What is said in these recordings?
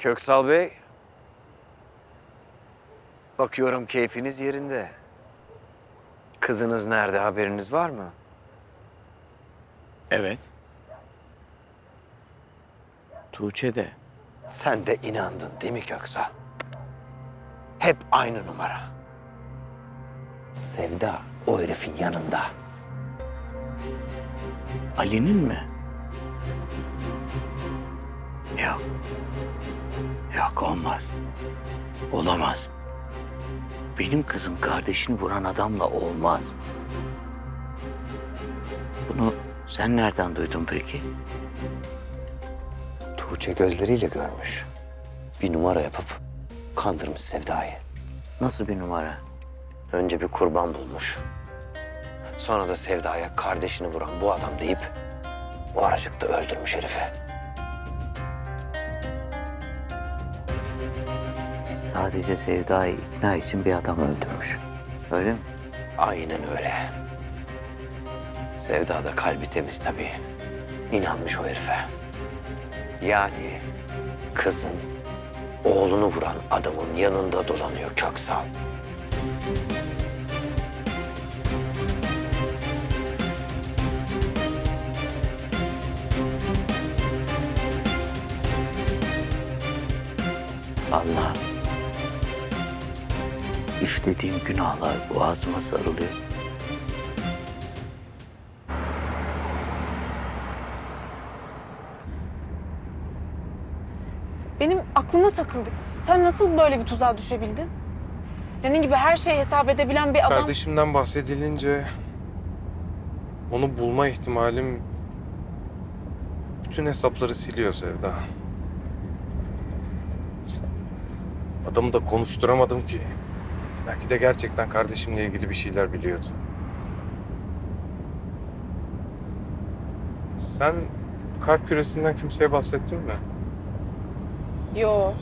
Köksal Bey. Bakıyorum keyfiniz yerinde. Kızınız nerede haberiniz var mı? Evet. Tuğçe de. Sen de inandın değil mi Köksal? Hep aynı numara. Sevda o herifin yanında. Ali'nin mi? Yok. Yok olmaz. Olamaz. Benim kızım kardeşini vuran adamla olmaz. Bunu sen nereden duydun peki? Tuğçe gözleriyle görmüş. Bir numara yapıp kandırmış Sevda'yı. Nasıl bir numara? Önce bir kurban bulmuş. Sonra da Sevda'ya kardeşini vuran bu adam deyip o aracıkta öldürmüş herifi. Sadece Sevda'yı ikna için bir adam öldürmüş. Öyle mi? Aynen öyle. Sevda da kalbi temiz tabii. İnanmış o herife. Yani kızın oğlunu vuran adamın yanında dolanıyor Köksal. Allah. İşlediğim günahlar boğazıma sarılıyor. Benim aklıma takıldı. Sen nasıl böyle bir tuzağa düşebildin? Senin gibi her şeyi hesap edebilen bir adam... Kardeşimden bahsedilince onu bulma ihtimalim bütün hesapları siliyor Sevda. Adamı da konuşturamadım ki. Belki de gerçekten kardeşimle ilgili bir şeyler biliyordu. Sen kar küresinden kimseye bahsettin mi? Yo.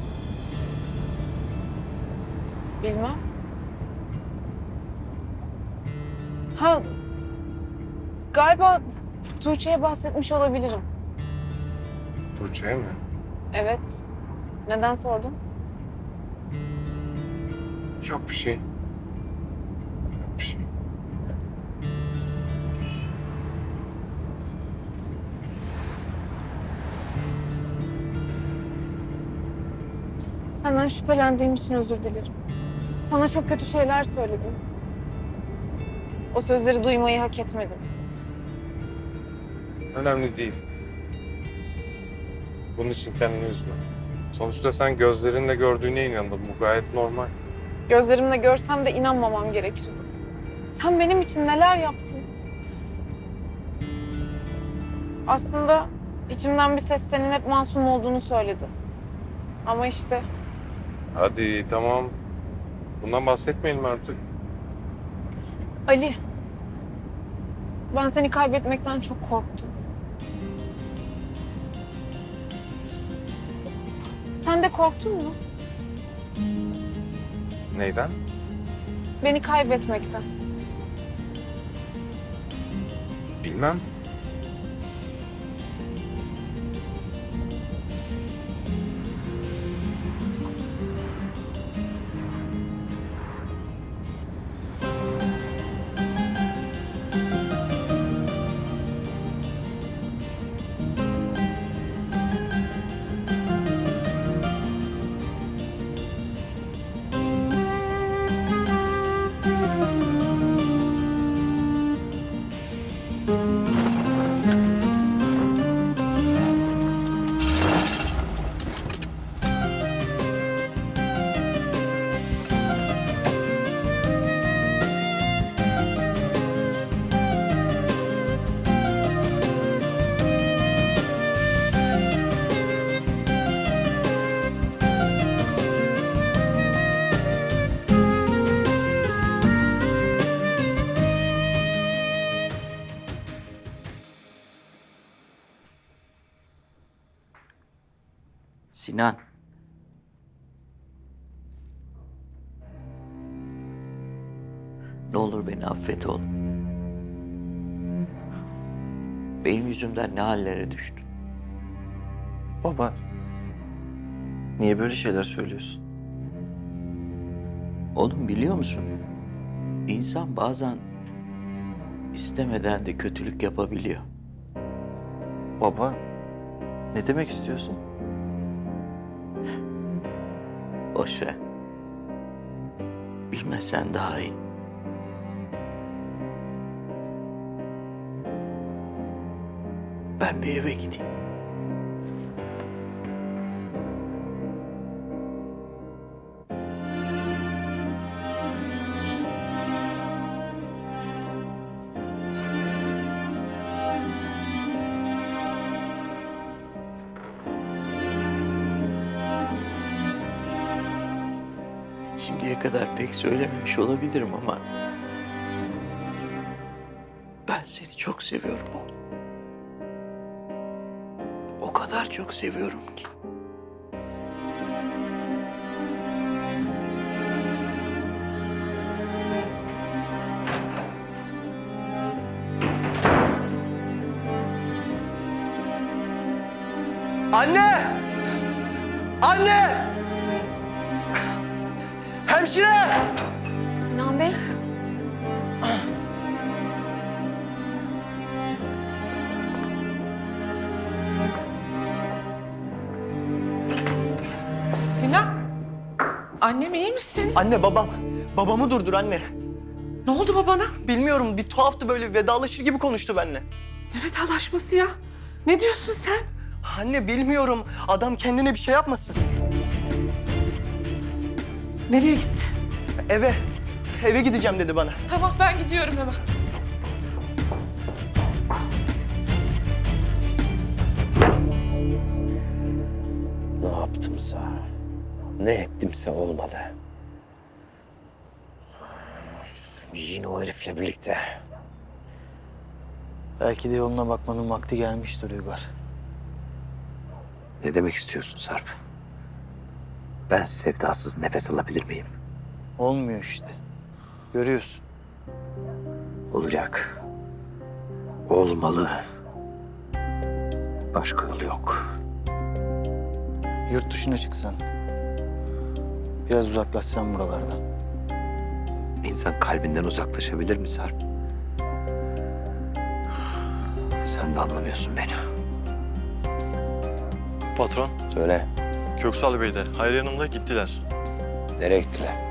Bilmem. Ha... Galiba Tuğçe'ye bahsetmiş olabilirim. Tuğçe'ye mi? Evet. Neden sordun? Yok bir şey. Yok bir şey. Senden şüphelendiğim için özür dilerim. Sana çok kötü şeyler söyledim. O sözleri duymayı hak etmedim. Önemli değil. Bunun için kendini üzme. Sonuçta sen gözlerinle gördüğüne inandın. Bu gayet normal. Gözlerimle görsem de inanmamam gerekirdi. Sen benim için neler yaptın? Aslında içimden bir ses senin hep masum olduğunu söyledi. Ama işte Hadi tamam. Bundan bahsetmeyelim artık. Ali. Ben seni kaybetmekten çok korktum. Sen de korktun mu? Neyden? Beni kaybetmekten. Bilmem. Sinan. Ne olur beni affet oğlum. Benim yüzümden ne hallere düştün. Baba. Niye böyle şeyler söylüyorsun? Oğlum biliyor musun? İnsan bazen istemeden de kötülük yapabiliyor. Baba, ne demek istiyorsun? Boş ver. Bilmesen daha iyi. Ben bir eve gideyim. Şimdiye kadar pek söylememiş olabilirim ama... Ben seni çok seviyorum oğlum. O kadar çok seviyorum ki. Anne! Anne! Hemşire! Sinan Bey. Sinan. Annem iyi misin? Anne babam. Babamı durdur anne. Ne oldu babana? Bilmiyorum bir tuhaftı böyle vedalaşır gibi konuştu benimle. Ne vedalaşması ya? Ne diyorsun sen? Anne bilmiyorum. Adam kendine bir şey yapmasın. Nereye gitti? Eve. Eve gideceğim dedi bana. Tamam ben gidiyorum hemen. Ne yaptımsa, ne ettimse olmadı. Yine o herifle birlikte. Belki de yoluna bakmanın vakti gelmiştir Uygar. Ne demek istiyorsun Sarp? Ben sevdasız nefes alabilir miyim? Olmuyor işte. Görüyorsun. Olacak. Olmalı. Başka yolu yok. Yurt dışına çıksan. Biraz uzaklaşsan buralardan. İnsan kalbinden uzaklaşabilir mi Sarp? Sen de anlamıyorsun beni. Patron, Söyle, Köksal Bey de Hayri Hanım'la gittiler. nereye gittiler?